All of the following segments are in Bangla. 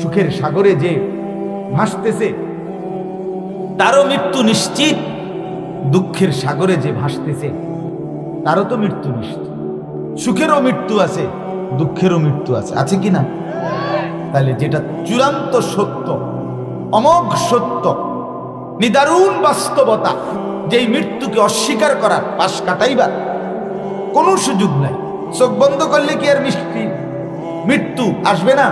সুখের সাগরে যে ভাসতেছে, তারও মৃত্যু নিশ্চিত। দুঃখের সাগরে যে ভাসতেছে, তারও তো মৃত্যু নিশ্চিত। সুখেরও মৃত্যু আছে, দুঃখেরও মৃত্যু আছে। আছে কি না? তাহলে যেটা চূড়ান্ত সত্য, অমোঘ সত্য, নিদারুণ বাস্তবতা, যেই মৃত্যুকে অস্বীকার করার পাশ কাটাইবার কোনো সুযোগ নাই। চোখ বন্ধ করলে কি আর মিষ্টি? মৃত্যু আসবে না?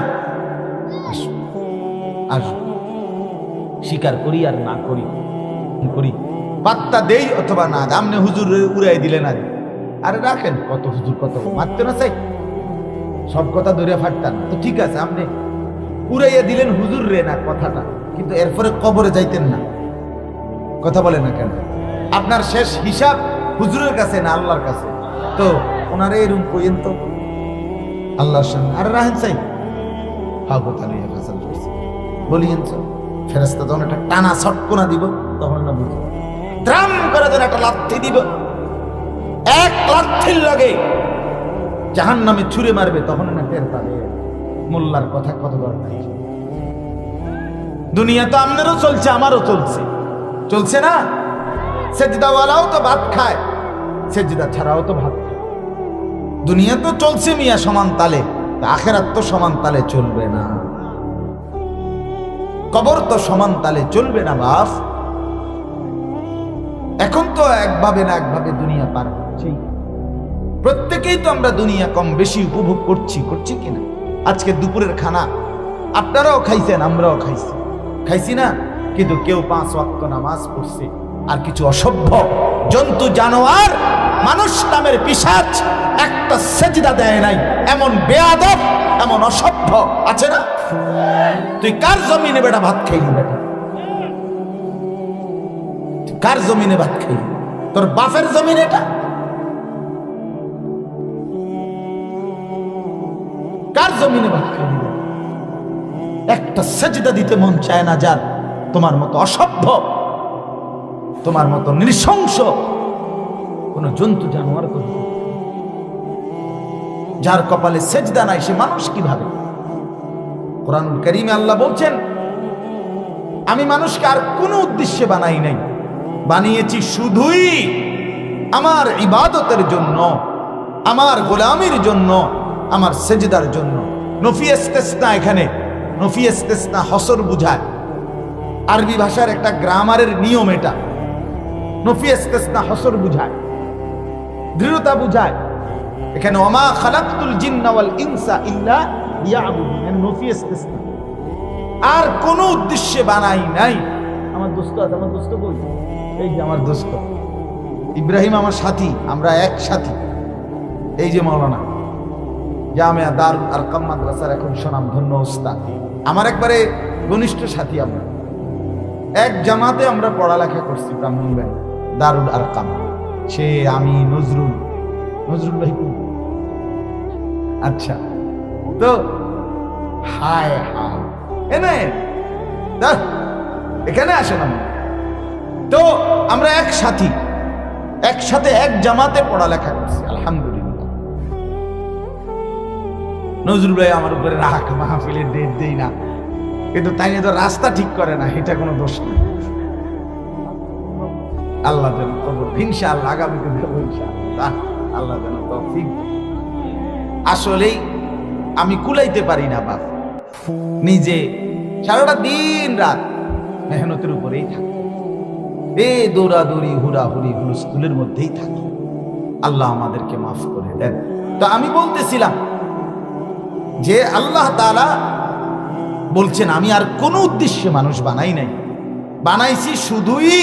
স্বীকার করি আর না করি করি? পাত্তা দেই অথবা না। আমনে হুজুর উড়াই দিলেন আর আরে রাখেন, কত হুজুর, কত মারতে না চাই। সব কথা ধরে ফাটতাম। তো ঠিক আছে আপনি উড়াইয়া দিলেন হুজুর রে না কথাটা, কিন্তু এরপরে কবরে যাইতেন না। কথা বলে না কেন? আপনার শেষ হিসাব হুজুরের কাছে না আল্লাহর কাছে? তো ওনারে এরকম কইেন তো। আল্লাহর সামনে। আরে রাহেন চাই। ফেসাল করছে ফেরেস্তা একটা টানা দিব, তখন না বুঝব ত্রাম করে একটা লাথি দিব। এক লাথির জাহান নামে মারবে, তখন না পাবে মোল্লার কথা কত দরকার দুনিয়া তো আপনারও চলছে, আমারও চলছে। চলছে না? সেজদাওয়ালাও তো ভাত খায়, সেজদা ছাড়াও তো ভাত খায়। দুনিয়া তো চলছে মিয়া, সমান তালে। আখেরাত তো সমান তালে চলবে না। কবর তো সমান তালে চলবে না বাস। এখন তো একভাবে না একভাবে দুনিয়া পার করছেই প্রত্যেকেই তো আমরা দুনিয়া কম বেশি উপভোগ করছি করছি কিনা আজকে দুপুরের খানা, আপনারাও খাইছেন, আমরাও খাইছি। খাইছি না, কিন্তু কেউ পাঁচ ওয়াক্ত নামাজ পড়ছে, আর কিছু অসভ্য জন্তু, জানোয়ার, মানুষ নামের পিসাচ একটা সেজদা দেয় নাই, এমন বেয়াদব এমন অসভ্য, আছে না? তুই কার জমিনে বেটা ভাত খাইলি বেটা কার জমিনে ভাত খাইলি তোর বাপের জমিন এটা? কার জমিনে ভাত বেটা? একটা সেজদা দিতে মন চায় না যার তোমার মতো অসভ্য, তোমার মতো নৃশংস, কোন জন্তু জানোয়ার করবে যার কপালে সেজদা নাই, সে মানুষ কীভাবে? কোরআন করিমে আল্লাহ বলছেন, আমি মানুষকে আর কোনো উদ্দেশ্যে বানাই নাই। বানিয়েছি শুধুই আমার ইবাদতের জন্য, আমার গোলামির জন্য, আমার সেজদার জন্য। নফি ইস্তেসনা এখানে, নফি ইস্তেসনা হসর বুঝায়। আরবি ভাষার একটা গ্রামারের নিয়ম এটা। নফি ইস্তেসনা হসর বুঝায়। দৃঢ়তা বুঝায়। এখানে ওমা খালাকতুল জিন্না ওয়াল ইনসা ইল্লা আর কোনো উদ্দেশ্যে বানাই নাই। আমার দোস্ত আছে, আমার দোস্ত কই? এই যে আমার দোস্ত। ইব্রাহিম আমার সাথী, আমরা এক সাথী। এই যে মাওলানা জামিয়া দার আর কাম মাদ্রাসার এখন ধন্য ওস্তাদ। আমার একবারে ঘনিষ্ঠ সাথী আমরা। এক জামাতে আমরা পড়ালেখা করছি ব্রাহ্মণ ব্রাহ্মণবাড়ি দারুল আর কাম সে আমি নজরুল। নজরুল ভাই? আচ্ছা। তো, হায় হায়। এখানে আসেন আমরা তো, আমরা এক সাথী একসাথে এক জামাতে পড়ালেখা করছি, আলহামদুলিল্লাহ। নজরুল ভাই আমার উপরে রাখ মাহফিলের ডেট দেই না। কিন্তু তাই তো রাস্তা ঠিক করে না, এটা কোনো দোষ না। আল্লাহ যেন কবর, ইনশাআল্লাহ, আগামীতে দেবো ইনশাআল্লাহ। আল্লাহ যেন তৌফিক আসলেই আমি কুলাইতে পারি না, বাপ। নিজে সারাটা দিন রাত মেহনতের উপরেই থাকি এ দৌড়াদৌড়ি, হুড়াহুড়ি হুলস্থুলের মধ্যেই থাকি আল্লাহ আমাদেরকে মাফ করে দেন। তো আমি বলতেছিলাম যে আল্লাহ তাআলা বলছেন, আমি আর কোনো উদ্দেশ্যে মানুষ বানাই নাই। বানাইছি শুধুই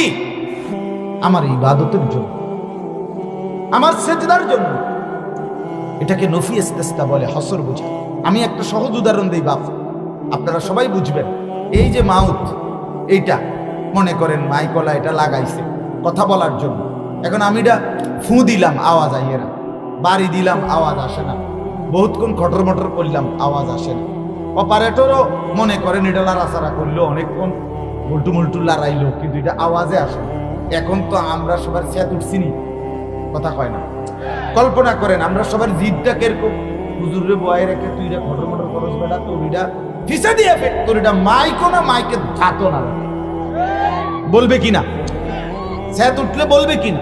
আমার ইবাদতের জন্য, আমার সেজদার জন্য। এটাকে নফি ইস্তেস্তা বলে, হসর বোঝা। আমি একটা সহজ উদাহরণ দিই, বাপ। আপনারা সবাই বুঝবেন। এই যে মাউথ, এইটা, মনে করেন মাইকলা এটা লাগাইছে কথা বলার জন্য। এখন আমি এটা ফু দিলাম, আওয়াজ আইয়ে বাড়ি দিলাম, আওয়াজ আসে না। বহুতক্ষণ খটর মটর করলাম, আওয়াজ আসে না। অপারেটরও মনে করেন এটা লাড়াচাড়া করল, অনেকক্ষণ উল্টু মুল্টু লড়াইলো, কিন্তু এটা আওয়াজে আসে এখন তো আমরা সবার চেয়াত উঠছি কথা কয় না। কল্পনা করেন, আমরা সবার জিদটা কীরকম? হুজুরে বয়ে রেখে তুই রে খটর মটর করস বেটা তো ওইটা ফিসা দিয়ে ফ্যাক্টরিটা মাইকো না মাইকে ধাতো না। বলবে কি না স্যাত উঠলে বলবে কি না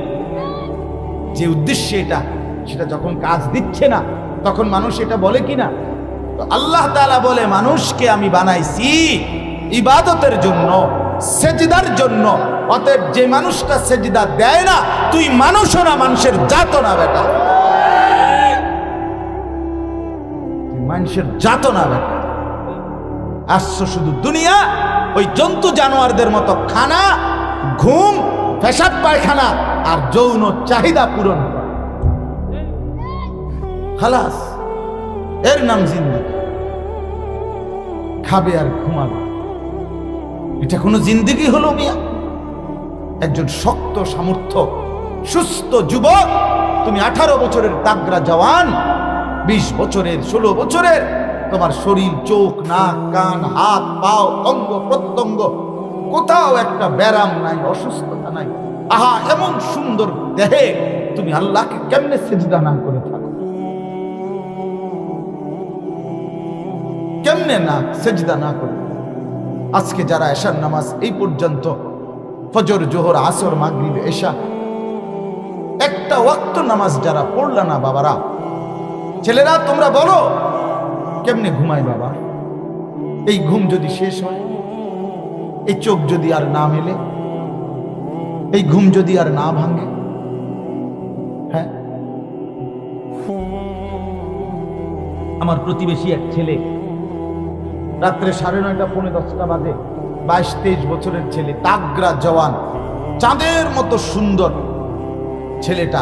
যে উদ্দেশ্যে এটা, সেটা যখন কাজ দিচ্ছে না, তখন মানুষ এটা বলে কি না তো আল্লাহ তাআলা বলে, মানুষকে আমি বানাইছি ইবাদতের জন্য। সেজদার জন্য। অতএব যে মানুষটা সেজিদা দেয় না, তুই মানুষও না, মানুষের জাত না বেটা। মানুষের জাত না বেটা। আসছো শুধু দুনিয়া, ওই জন্তু জানোয়ারদের মতো খানা, ঘুম, পেশাব পায়খানা আর যৌন চাহিদা পূরণ খালাস, এর নাম জিন্দিগি। খাবে আর ঘুমাবে। এটা কোনো জিন্দিগি হলো মিয়া। একজন শক্ত, সামর্থ্য, সুস্থ যুবক। তুমি আঠারো বছরের তাগরা জওয়ান, বিশ বছরের, ষোলো বছরের। তোমার শরীর, চোখ, নাক, কান, হাত, পাও, অঙ্গ, প্রত্যঙ্গ। কোথাও একটা ব্যারাম নাই, অসুস্থতা নাই। আহা, এমন সুন্দর দেহে তুমি আল্লাহকে কেমনে সেজদা না করে থাকো? কেমনে না, সেজদা না করে আজকে যারা এশার নামাজ এই পর্যন্ত ফজর, জোহর, আসর, মাগরিব, এশা, একটা ওয়াক্ত নামাজ যারা পড়ল না বাবারা, ছেলেরা তোমরা বলো, কেমনে ঘুমায় বাবা? এই ঘুম যদি শেষ হয়, এই চোখ যদি আর না মেলে, এই ঘুম যদি আর না ভাঙে হ্যাঁ? আমার প্রতিবেশী এক ছেলে রাত্রে সাড়ে নয়টা, পৌনে দশটা বাজে। বাইশ, তেইশ বছরের ছেলে তাগরা জওয়ান, চাঁদের মতো সুন্দর ছেলেটা।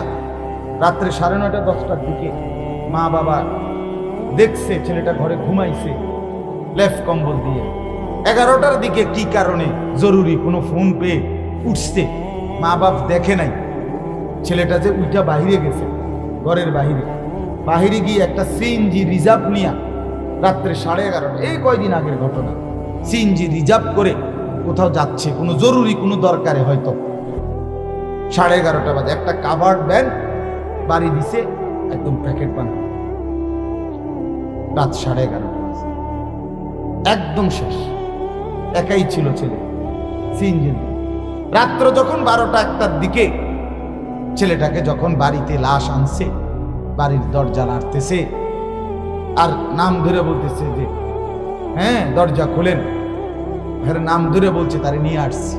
রাত্রে সাড়ে নয়টা, দশটার দিকে মা বাবা দেখছে ছেলেটা ঘরে ঘুমাইছে লেফ কম্বল দিয়ে। এগারোটার দিকে কি কারণে জরুরি কোনো ফোন পেয়ে উঠছে? মা বাপ দেখে নাই। ছেলেটা যে উইটা বাহিরে গেছে, ঘরের বাহিরে বাহিরে গিয়ে একটা সিএনজি রিজার্ভ নিয়া রাত্রে সাড়ে এগারোটা। এই কয়দিন আগের ঘটনা। সিএনজি রিজার্ভ করে কোথাও যাচ্ছে, কোনো জরুরি, কোনো দরকারে হয়তো। সাড়ে এগারোটা বাজে, একটা কাভার্ড ব্যান বাড়ি দিছে, একদম প্যাকেট বানা রাত সাড়ে এগারোটা বাজে। একদম শেষ। একাই ছিল ছেলে, সিএনজি রাত্র যখন বারোটা একটার দিকে, ছেলেটাকে যখন বাড়িতে লাশ আনছে, বাড়ির দরজা নাড়তেছে আর নাম ধরে বলতেছে যে হ্যাঁ দরজা খোলেন। এর নাম ধরে বলছে, তারে নিয়ে আসছি।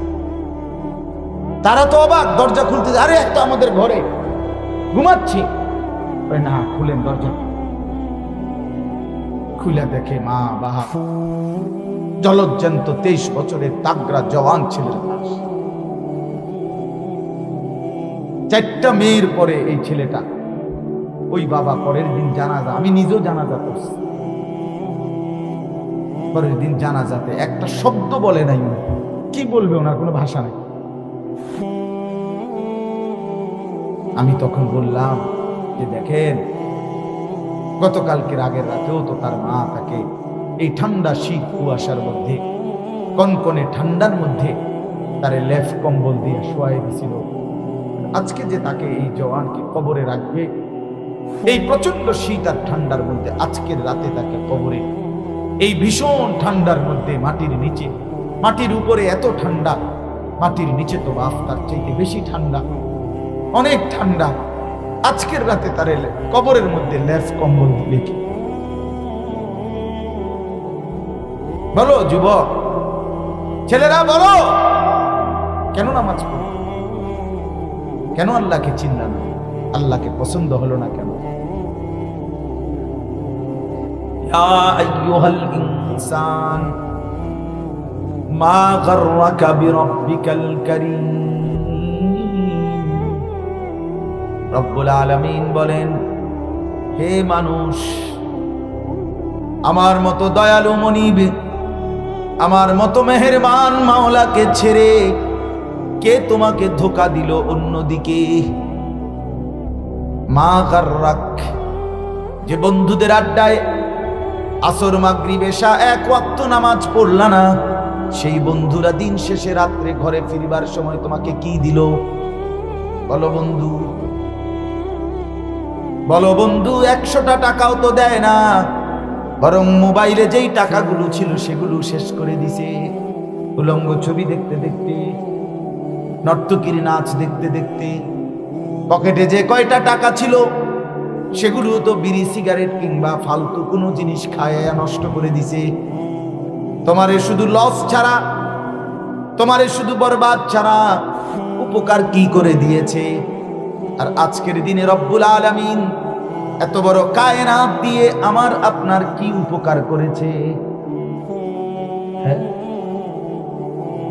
তারা তো অবাক, দরজা খুলতে আরে, একটা আমাদের ঘরে। ঘুমাচ্ছি। না, খুলেন দরজা। খুলে দেখে মা বাহা জলজ্জান্ত তেইশ বছরের তাগরা জওয়ান লাশ চারটা মেয়ের পরে এই ছেলেটা ওই বাবা পরের দিন জানাজা, আমি নিজেও জানাজা করছি। পরের দিন জানাজাতে একটা শব্দ বলে নাই। কি বলবে ওনার কোনো ভাষা নাই। আমি তখন বললাম যে দেখেন, গতকালকের আগের রাতেও তো তার মা তাকে এই ঠান্ডা শীত কুয়াশার মধ্যে, কনকনে ঠান্ডার মধ্যে তারে লেফ কম্বল দিয়ে শোয়াই দিছিল। আজকে যে তাকে এই জওয়ানকে কবরে রাখবে এই প্রচণ্ড শীত আর ঠান্ডার মধ্যে আজকের রাতে তাকে কবরে। এই ভীষণ ঠান্ডার মধ্যে মাটির নিচে, মাটির উপরে এত ঠান্ডা, মাটির নিচে তো বাফ, তার চাইতে বেশি ঠান্ডা, অনেক ঠান্ডা। আজকের রাতে তার কবরের মধ্যে লেফ কম্বল দিবে কি? বলো, যুবক, ছেলেরা, বলো, কেন নামাজ পড়ো? কেন আল্লাহকে চিনল না? আল্লাহকে পছন্দ হলো না কেন? يا أيها الإنسان ما غرك بربك الكريم রব্বুল আলামিন বলেন হে মানুষ আমার মতো দয়ালু মনিব আমার মতো মেহেরবান মাওলাকে ছেড়ে কে তোমাকে ধোকা দিল অন্যদিকে মা গার্রাক যে বন্ধুদের আড্ডায় আসর মাগরি বেশা এক ওয়াক্ত নামাজ পড়লা না। সেই বন্ধুরা দিন শেষে রাত্রে ঘরে ফিরবার সময় তোমাকে কি দিল? বলো বন্ধু। বলো বন্ধু, একশোটা টাকাও তো দেয় না। বরং মোবাইলে যেই টাকাগুলো ছিল সেগুলো শেষ করে দিছে। উলঙ্গ ছবি দেখতে দেখতে, নর্তকীর নাচ দেখতে দেখতে, পকেটে যে কয়টা টাকা ছিল সেগুলো তো বিড়ি, সিগারেট কিংবা ফালতু কোনো জিনিস খায়, নষ্ট করে দিছে। তোমারে শুধু লস ছাড়া, তোমারে শুধু বরবাদ ছাড়া উপকার কি করে দিয়েছে? আর আজকের দিনে রব্বুল আলামিন এত বড় কায়নাত দিয়ে আমার আপনার কি উপকার করেছে? হ্যাঁ?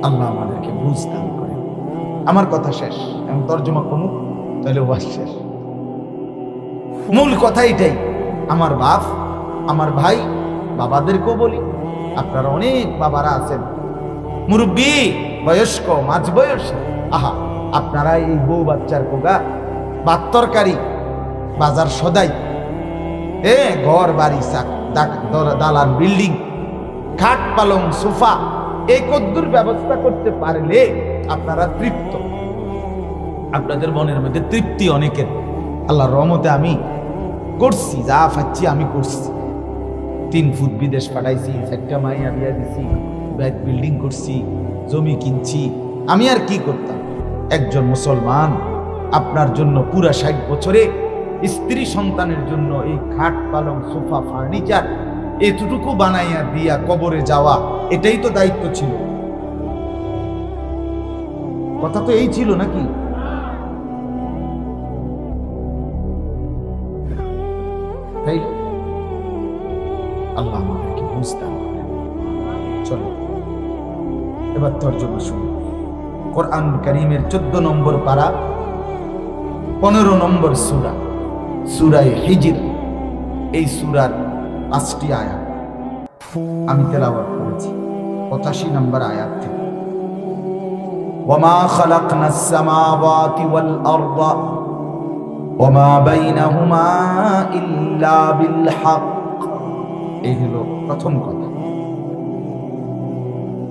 আল্লাহ আমাদেরকে বুঝতাম করে। আমার কথা শেষ আমি তর্জমা কোনো তাহলে ওয়াজ শেষ। মূল কথা এটাই। আমার বাপ, আমার ভাই, বাবাদেরকেও বলি, আপনারা অনেক বাবারা আছেন। মুরব্বী, বয়স্ক মাঝ বয়স আহা, আপনারা এই বউ বাচ্চার কোগা ভাত তরকারি, বাজার সদাই। এ, ঘর, বাড়ি দালান, বিল্ডিং, খাট, পালং, সোফা এই কদ্দুর ব্যবস্থা করতে পারলে আপনারা তৃপ্ত। আপনাদের মনের মধ্যে তৃপ্তি অনেকের। আল্লাহর রহমতে আমি করছি, যা পাচ্ছি আমি করছি। তিন ফুট বিদেশ পাঠাইছি, চারটা মাইয়া বিয়া দিছি ব্যাগ বিল্ডিং করছি, জমি কিনছি, আমি আর কি করতাম? একজন মুসলমান, আপনার জন্য পুরা ষাট বছরে স্ত্রী সন্তানের জন্য এই খাট পালং, সোফা, ফার্নিচার, এতটুকু বানাইয়া দিয়া কবরে যাওয়া, এটাই তো দায়িত্ব ছিল। কথা তো এই ছিল নাকি? আল্লাহ আমাদেরকে বুঝতাম চলো এবার তর্জমা শুনি কোরআন করিমের চোদ্দ নম্বর পারা পনেরো নম্বর সুরা সুরায় হিজির এই সুরার পাঁচটি আয়াত আমি তেলাওয়াত করেছি পঁচাশি নম্বর আয়াত থেকে وما خلقنا السماوات والأرض وما بينهما إلا بالحق এই হলো প্রথম কথা।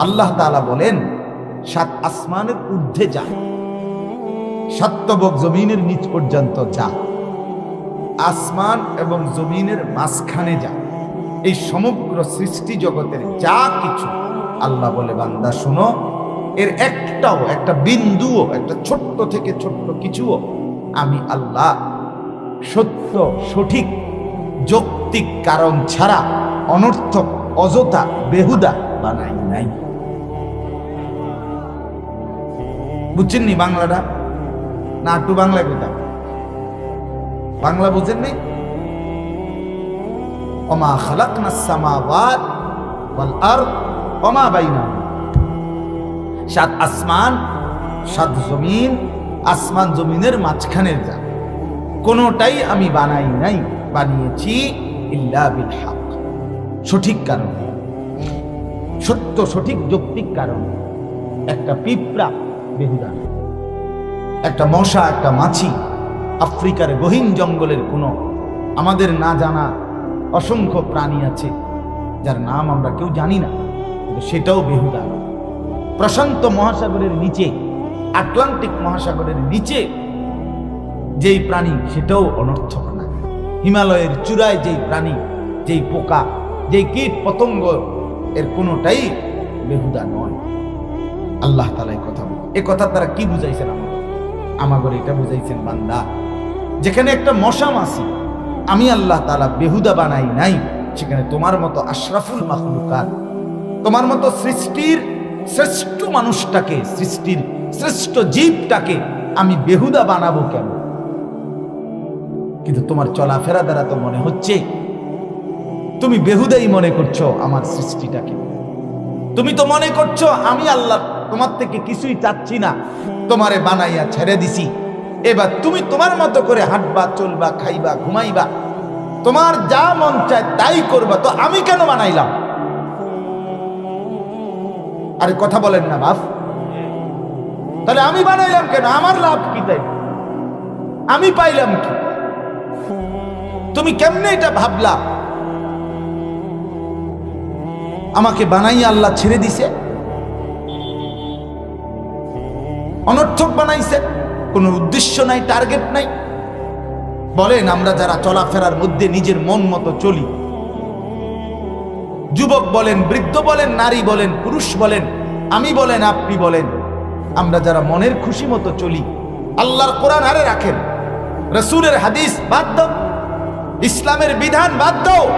আল্লাহ তাআলা বলেন, সাত আসমানের ঊর্ধ্বে যা সত্যবক জমিনের নিচ পর্যন্ত যা আসমান এবং জমিনের মাঝখানে যা এই সমগ্র সৃষ্টি জগতের যা কিছু আল্লাহ বলে, বান্দা, শুনো, এর একটাও, একটা বিন্দুও, একটা ছোট্ট থেকে ছোট্ট কিছুও আমি আল্লাহ সত্য, সঠিক যৌক্তিক কারণ ছাড়া অনর্থক, অযথা, বেহুদা বানাই নাই বুঝছেন নি বাংলাটা? না, একটু বাংলা কথা বাংলা বুঝেন নি অমা খালাকনা সামাওয়াত ওয়াল আরদ, ওমা বাইনাহুমা সাত আসমান, সাত জমিন, আসমান জমিনের মাঝখানের যা কোনোটাই আমি বানাই নাই, বানিয়েছি সঠিক কারণ। সত্য সঠিক যৌক্তিক কারণ। একটা পিঁপড়া বেহুদা একটা মশা, একটা মাছি আফ্রিকার গহীন জঙ্গলের কোনো আমাদের না জানা অসংখ্য প্রাণী আছে, যার নাম আমরা কেউ জানি না সেটাও বেহুদা প্রশান্ত মহাসাগরের নিচে, আটলান্টিক মহাসাগরের নিচে যেই প্রাণী, সেটাও অনর্থক। হিমালয়ের চূড়ায় যেই প্রাণী, যেই পোকা, যেই কীট পতঙ্গ, এর কোনোটাই বেহুদা নয়। আল্লাহ তালা এই কথা এ কথা তারা কি বুঝাইছেন আমাকে? আমাগর এটা বুঝাইছেন বান্দা, যেখানে একটা মশা মাসি আমি আল্লাহ তালা বেহুদা বানাই নাই, সেখানে তোমার মতো আশরাফুল মাহলুকাত তোমার মতো সৃষ্টির শ্রেষ্ঠ মানুষটাকে, সৃষ্টির শ্রেষ্ঠ জীবটাকে আমি বেহুদা বানাবো কেন? কিন্তু তোমার চলাফেরা দ্বারা তো মনে হচ্ছে। তুমি বেহুদাই মনে করছ আমার সৃষ্টিটাকে। তুমি তো মনে করছ আমি আল্লাহ, তোমার থেকে কিছুই চাচ্ছি না। তোমারে বানাইয়া ছেড়ে দিছি। এবার তুমি তোমার মতো করে হাঁটবা, চলবা, খাইবা, ঘুমাইবা। তোমার যা মন চায় তাই করবা, তো আমি কেন বানাইলাম? আরে কথা বলেন না, বাপ। তাহলে আমি বানাইলাম কেন? আমার লাভ কি তাই? আমি পাইলাম কি? তুমি কেমনে এটা ভাবলা? আমাকে বানাই আল্লাহ ছেড়ে দিছে। অনর্থক বানাইছে, কোনো উদ্দেশ্য নাই, টার্গেট নাই। বলেন, আমরা যারা চলাফেরার মধ্যে নিজের মন মতো চলি, যুবক বলেন, বৃদ্ধ বলেন, নারী বলেন, পুরুষ বলেন, আমি বলেন, আপনি বলেন, আমরা যারা মনের খুশি মতো চলি, আল্লাহর কোরআন আরে রাখেন। রসুলের হাদিস বাদ দাও। ইসলামের বিধান বাদ দাও।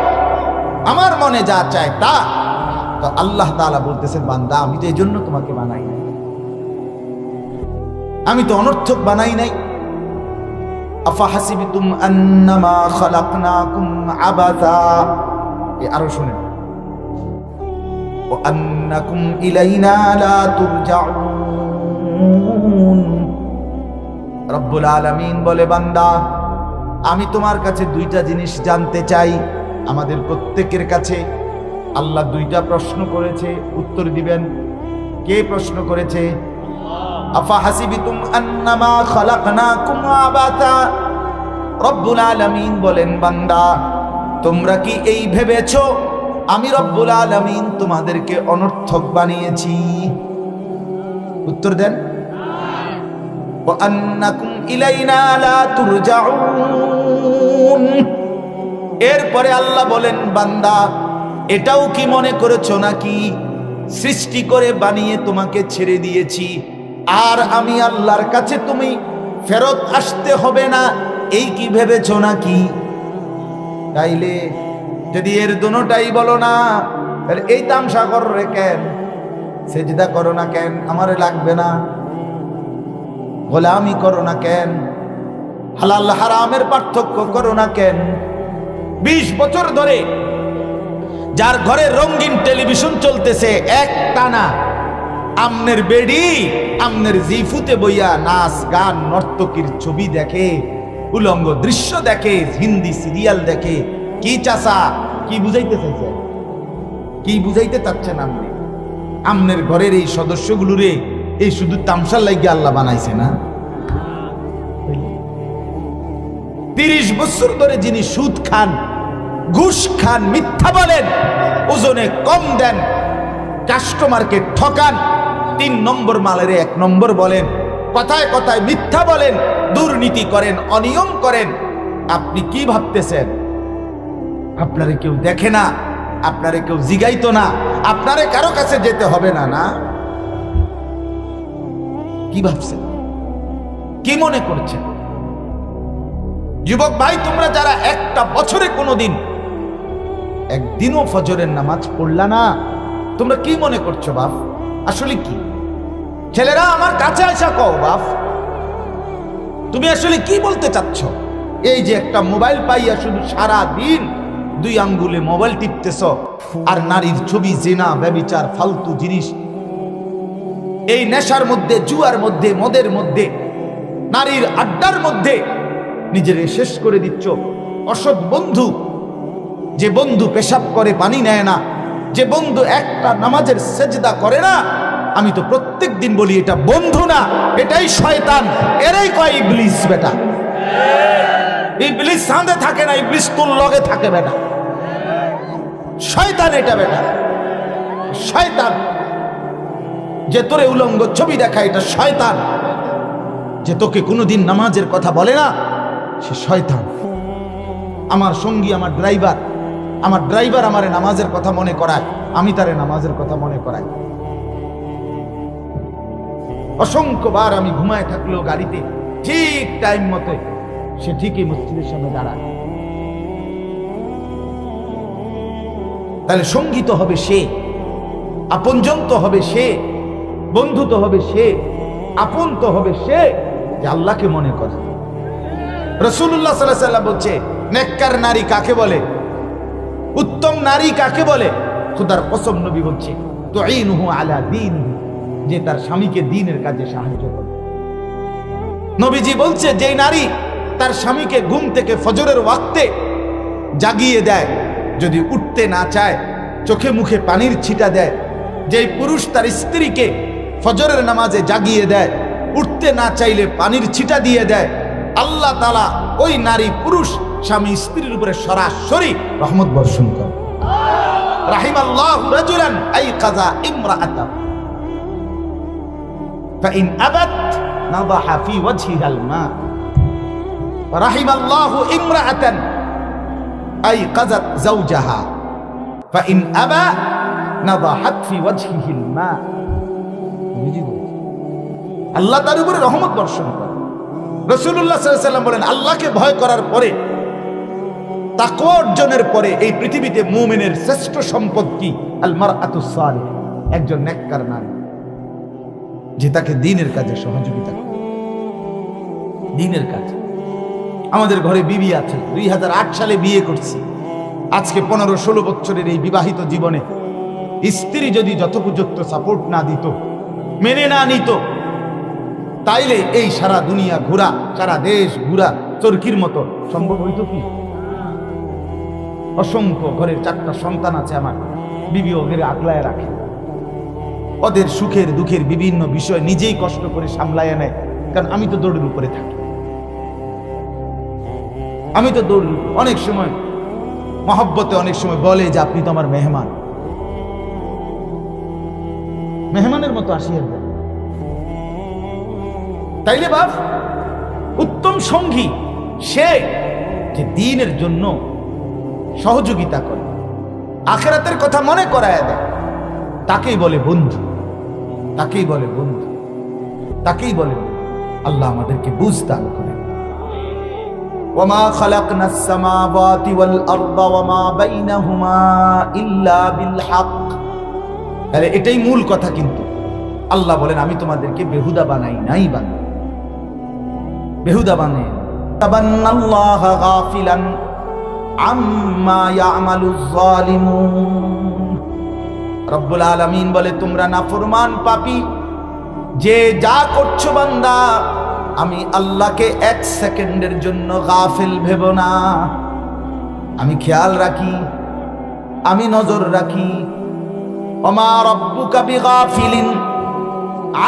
আমার মনে যা চায় তা। তো আল্লাহ তালা বলতেছেন, বান্দা, আমি তো এই জন্য তোমাকে বানাই নাই। আমি তো অনর্থক বানাই নাই। আফাহাসিবিতুম আন্নামা খালাকনাকুম আবাদা এ আরও শুনেন। ও আনকুম ইলাইনা লা তুরজাউন। রব্বুল আলামিন বলে বান্দা আমি তোমার কাছে দুইটা জিনিস জানতে চাই। আমাদের প্রত্যেকের কাছে। আল্লাহ দুইটা প্রশ্ন করেছে উত্তর দিবেন। কে প্রশ্ন করেছে? আফা হাসিবিতুম আন্নামা খালাকনাকুম আবাতা। রব্বুল আলামিন বলেন বান্দা তোমরা কি এই ভেবেছো? আমি রব্বুল আলামিন তোমাদেরকে অনর্থক বানিয়েছি। উত্তর দেন। وأنكم إلينا لا ترجعون এরপরে আল্লাহ বলেন বান্দা এটাও কি মনে করেছো নাকি সৃষ্টি করে বানিয়ে তোমাকে ছেড়ে দিয়েছি আর আমি আল্লাহর কাছে তুমি ফেরত আসতে হবে না এই কি ভেবেছো নাকি তাইলে যদি এর দোনোটাই বলো না তাহলে এই তামসা করো রে কেন সেজদা করো না কেন আমারে লাগবে না গোলামি করো না কেন? হালাল হারামের পার্থক্য করো না কেন? বিশ বছর ধরে যার ঘরে রঙিন টেলিভিশন চলতেছে এক টানা আমনের বেডি, আমনের জিফুতে বইয়া নাচ, গান, নর্তকীর ছবি দেখে, উলঙ্গ দৃশ্য দেখে, হিন্দি সিরিয়াল দেখে, কি চাষা কি বুঝাইতে চাইছে? কি বুঝাইতে চাচ্ছেন আপনি? আমনের ঘরের এই সদস্যগুলোরে এই শুধু তামসার লাগিয়ে আল্লাহ বানাইছে না? তিরিশ বছর ধরে যিনি সুদ খান, ঘুষ খান, মিথ্যা বলেন, ওজনে কম দেন, কাস্টমারকে ঠকান, তিন নম্বর মালের এক নম্বর বলেন, কথায় কথায় মিথ্যা বলেন, দুর্নীতি করেন, অনিয়ম করেন, আপনি কি ভাবতেছেন? আপনারে কেউ দেখে না, আপনারে কেউ জিগাইতো না, আপনারে কারও কাছে যেতে হবে না না? কি ভাবছেন? কি মনে করছেন? যুবক ভাই, তোমরা যারা একটা বছরে কোনোদিন একদিনও ফজরের নামাজ পড়লা না, তোমরা কি মনে করছ বাপ? আসলে কি? ছেলেরা, আমার কাছে আসা কও বাপ, তুমি আসলে কি বলতে চাচ্ছ? এই যে একটা মোবাইল পাইয়া শুধু সারা দিন দুই আঙ্গুলে মোবাইল টিপতেছ আর নারীর ছবি, জেনা, ব্যবিচার, ফালতু জিনিস, এই নেশার মধ্যে, জুয়ার মধ্যে, মদের মধ্যে, নারীর আড্ডার মধ্যে নিজেরে শেষ করে দিচ্ছ। অসৎ বন্ধু, যে বন্ধু পেশাব করে পানি নেয় না, যে বন্ধু একটা নামাজের সেজদা করে না, আমি তো প্রত্যেক দিন বলি এটা বন্ধু না, এটাই শয়তান, এরাই কয় ইবলিস বেটা। ইবলিস সাঁধে থাকে না, ইবলিস তোর লগে থাকে বেটা। শয়তান এটা বেটা। শয়তান, যে তোরে উলঙ্গ ছবি দেখা এটা শয়তান, যে তোকে কোনোদিন নামাজের কথা বলে না সে শয়তান। আমার সঙ্গী, আমার ড্রাইভার আমার ড্রাইভার আমারে নামাজের কথা মনে করায়, আমি তারে নামাজের কথা মনে করাই। অসংখ্যবার আমি ঘুমায় থাকলেও গাড়িতে ঠিক টাইম মতো সে ঠিকই মসজিদের সামনে দাঁড়ায়। তাহলে সঙ্গী তো হবে সে, আপনজন তো হবে সে, বন্ধু তো হবে সে, আপন তো হবে সে যে আল্লাহকে মনে করে। রসুল্লাহ সাল্লাহ সাল্লাম বলছে, নেককার নারী কাকে বলে? উত্তম নারী কাকে বলে? খুদার কসম নবী বলছে তো এই নুহু আলা দিন যে তার স্বামীকে দিনের কাজে সাহায্য করে। নবীজি বলছে যে নারী তার স্বামীকে ঘুম থেকে ফজরের ওয়াক্তে জাগিয়ে দেয়, যদি উঠতে না চায়, চোখে মুখে পানির ছিটা দেয়, যেই পুরুষ তার স্ত্রীকে ফজরের নামাজে জাগিয়ে দেয়, উঠতে না চাইলে পানির ছিটা দিয়ে দেয় আল্লাহ তালা ওই নারী পুরুষ স্বামী স্ত্রীর উপরে সরাসরি রহমত বর্ষণ করে রাহিম আল্লাহ রাজুলান আই কাজা ইমরাআতা فإن أبت نضح في وجهها الماء رحم الله امرأة أيقظت زوجها فإن أبى نضحت في وجهه الماء আল্লাহ তার উপরে রহমত বর্ষণ করে রসুল্লাহ সাল্লাম বলেন, আল্লাহকে ভয় করার পরে, তাকওয়া অর্জনের পরে এই পৃথিবীতে মুমিনের শ্রেষ্ঠ সম্পদ কি? আলমার আতুসালে একজন নেককার নারী। যে তাকে দিনের কাজে সহযোগিতা দিনের কাজে। আমাদের ঘরে বিবি আছে, দুই হাজার আট সালে বিয়ে করছি। আজকে পনেরো ষোলো বছরের এই বিবাহিত জীবনে স্ত্রী যদি যথোপযুক্ত সাপোর্ট না দিত, মেনে না নিত তাইলে এই সারা দুনিয়া ঘোরা, সারা দেশ ঘোরা, চরকির মতো। সম্ভব হইত কি? অসংখ্য ঘরের চারটা সন্তান আছে আমার। বিবি ওদের আগলায় রাখে। ওদের সুখের দুঃখের বিভিন্ন বিষয় নিজেই কষ্ট করে সামলায় নেয়, কারণ আমি তো দৌড়ের উপরে থাকি। আমি তো দৌড়, অনেক সময়, মহব্বতে অনেক সময় বলে যে, আপনি তো আমার মেহমান। মেহমানের মতো আসিয়া তাইলে বাপ উত্তম সঙ্গী সে যে দিনের জন্য সহযোগিতা করে আখেরাতের কথা মনে করায় দেয় তাকেই বলে বন্ধু তাকেই বলে বন্ধু তাকেই বলে বন্ধু। আল্লাহ আমাদেরকে বুঝদান করেন وما خلقنا السماوات والأرض وما بينهما إلا بالحق তাহলে এটাই মূল কথা কিন্তু আল্লাহ বলেন আমি তোমাদেরকে বেহুদা বানাই নাই বানাই বেহুদা গাফিলান জালিমুন রব্বুল আলামিন বলে, তোমরা নাফরমান পাপী। যে যা করছ বান্দা, আমি আল্লাহকে এক সেকেন্ডের জন্য গাফিল ভেব না। আমি খেয়াল রাখি, আমি নজর রাখি। ওমা রব্বুকা বিগাফিলিন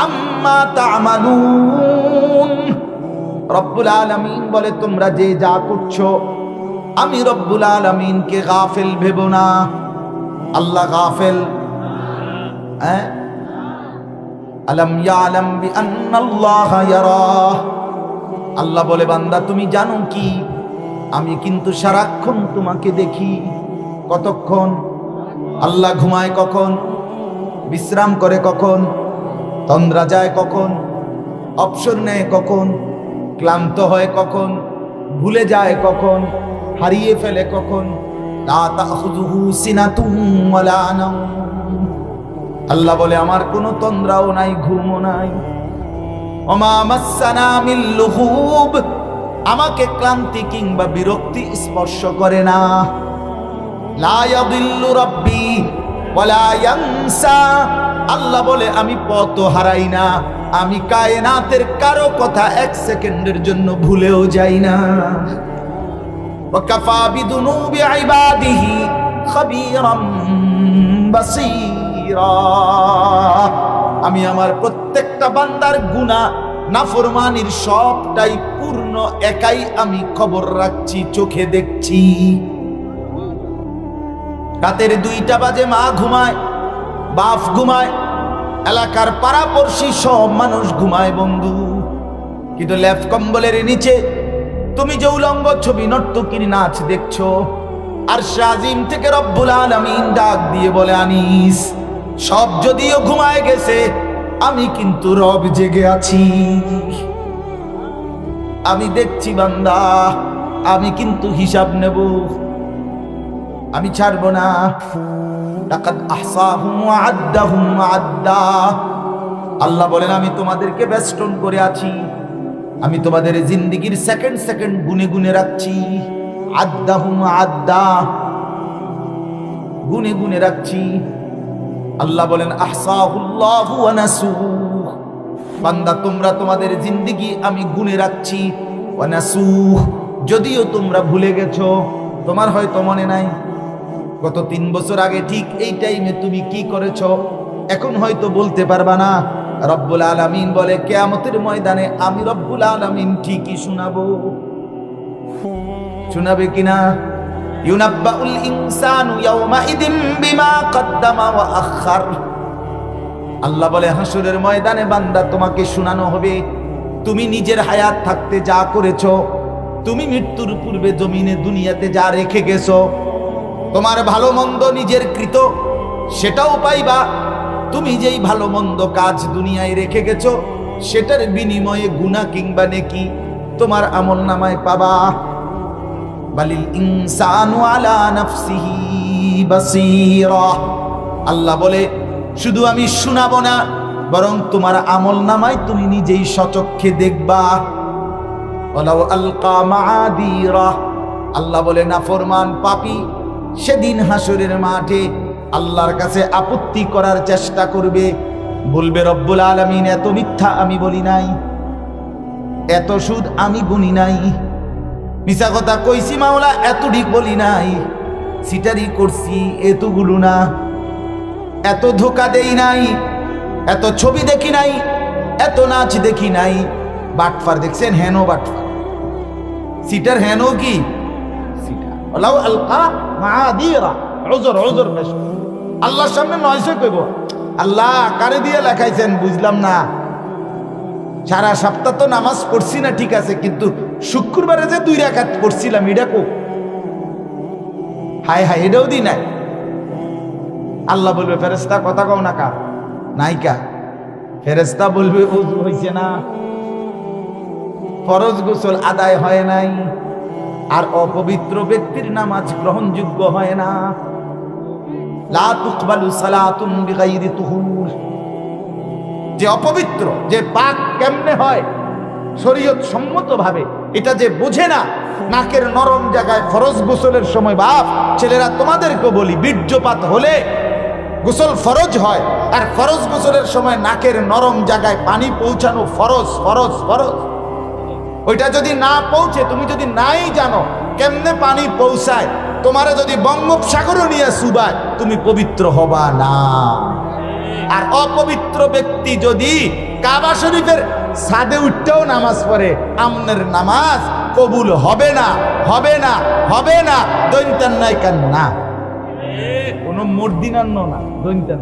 আম্মা তা'মালুন। রব্বুল আলামিন বলে, তোমরা যে যা করছ, আমি রব্বুল আলামিনকে গাফেল ভেব না। আল্লাহ গাফিল। হ্যাঁ? আলম ইয়ালাম বিআন্নাল্লাহ ইয়ারাহ। আল্লাহ বলে, বান্দা, তুমি জানো কি? আমি কিন্তু সারাক্ষণ তোমাকে দেখি। কতক্ষণ? আল্লাহ ঘুমায় কখন? বিশ্রাম করে কখন? তন্দ্রা যায় কখন? অবসর নেয় কখন? ক্লান্ত হয় কখন, ভুলে যায় কখন, হারিয়ে ফেলে কখন। আল্লাহ বলে, আমার কোনো তন্দ্রাও নাই, ঘুমও নাই। আমাকে ক্লান্তি কিংবা বিরক্তি স্পর্শ করে না। রাব্বি আল্লাহ বলে, আমি পথ হারাই না, আমি কায়নাতের কারও কথা এক সেকেন্ডের জন্য ভুলেও যাই না। ইবাদিহি খাবীরাম বাসীরা। আমি আমার প্রত্যেকটা বান্দার গুনাহ, নাফরমানির সবটাই পূর্ণ, একাই আমি খবর রাখছি, চোখে দেখছি। রাতের দুইটা বাজে মা ঘুমায় বাপ ঘুমায়, এলাকার পাড়াপড়শি সব মানুষ ঘুমায়, বন্ধু। কিন্তু ল্যাপ কম্বলের নিচে তুমি যে উলঙ্গ ছবি নর্তকীর নাচ দেখছ, আর শাজিম থেকে রব্বুল আলামিন ডাক দিয়ে বলে, আনিস, সব যদিও ঘুমায় গেছে, আমি কিন্তু রব জেগে আছি। আমি দেখছি বান্দা, আমি কিন্তু হিসাব নেব, আমি ছাড়বো না। লাকাদ আহসাহুম ওয়া আদ্দাহুম আদ্দা। আল্লাহ বলেন, আমি তোমাদেরকে বেষ্টন করে আছি। আমি তোমাদের জিন্দিগির সেকেন্ড সেকেন্ড গুনে গুনে রাখছি। আদ্দাহুম আদ্দা। গুনে গুনে রাখছি। আল্লাহ বলেন, আহসাহুল্লাহু ওয়া নাসুহ। বান্দা, তোমরা তোমাদের জিন্দিগি আমি গুনে রাখছি। ওয়া নাসুহ, যদিও তোমরা ভুলে গেছো, তোমার হয়তো মনে নাই। গত তিন বছর আগে ঠিক এই টাইমে তুমি কি করেছ? এখন হয়তো বলতে পারবা না। রব্বুল আলামিন বলে, কেয়ামতের ময়দানে আমি রব্বুল আলামিন ঠিকই শোনাবো। শোনাবে কিনা? ইউনাব্বাউল ইনসানু ইয়াউমাইদিন বিমা কদ্দামা আখার আল্লাহ বলে, হাসুরের ময়দানে বান্দা তোমাকে শোনানো হবে। তুমি নিজের হায়াত থাকতে যা করেছ, তুমি মৃত্যুর পূর্বে জমিনে দুনিয়াতে যা রেখে গেছো তোমার ভালো মন্দ নিজের কৃত, সেটাও পাইবা। তুমি যেই ভালো মন্দ কাজ দুনিয়ায় রেখে গেছো, সেটার বিনিময়ে গুণা কিংবা নেকি তোমার আমল নামায় পাবা। বালিল ইনসানু আলা নাফসিহি বাসীরা। আল্লাহ বলে, শুধু আমি শোনাবো না, বরং তোমার আমল নামায় তুমি নিজেই সচক্ষে দেখবা। আল্লাহ বলে না ফরমান পাপি সেদিন হাসুরের মাঠে আল্লাহর কাছে আপত্তি করার চেষ্টা করবে। বলবে, রব্বুল আলামিন, এত মিথ্যা আমি বলি নাই। এত সুদ আমি গুনি নাই। মিশা কথা কইছি মাওলা এত ঠিক বলি নাই। সিটারি করছি, এতগুলো না। এত ধোকা দেই নাই। এত ছবি দেখি নাই। এত নাচ দেখি নাই। বাটফার দেখছেন, হেনো বাটফার। সিটার হেনো কি? সিটার। আলকা মাদিরা উজর বেশ। আল্লাহর সামনে নয়সে কইব, আল্লাহ, কারে দিয়ে লেখাইছেন? বুঝলাম না। সারা সপ্তাহ তো নামাজ পড়ছি না, ঠিক আছে, কিন্তু শুক্রবারে যে দুই রাকাত পড়ছিলাম, এটা কো হায় হায়, এটাও দি নাই। আল্লাহ বলবে ফেরেস্তা কথা কও না কা নাইকা ফেরেস্তা বলবে হইছে না। ফরজ গোসল আদায় হয় নাই। আর অপবিত্র ব্যক্তির নামাজ গ্রহণযোগ্য হয় না। যে অপবিত্র, যে পাক কেমনে হয়? শরীয়ত সম্মত ভাবে এটা যে বোঝে না, নাকের নরম জায়গায় ফরজ গোসলের সময়, বাপ, ছেলেরা তোমাদেরকে বলি, বীর্যপাত হলে গোসল ফরজ হয়, আর ফরজ গোসলের সময় নাকের নরম জায়গায় পানি পৌঁছানো ফরজ ফরজ ফরজ। ওইটা যদি না পৌঁছে, তুমি যদি নাই জানো, কেমনে পানি পৌঁছায়? তোমারে যদি বঙ্গোপসাগরও নিয়ে সুবায়, তুমি পবিত্র হবা না। আর অপবিত্র ব্যক্তি যদি কাবা শরীফের সাদে উঠতেও নামাজ পড়ে, আমনের নামাজ কবুল হবে না হবে না হবে না দৈন্তান নাই কান না। কোনো মর্দিনান্ন না দৈন্তান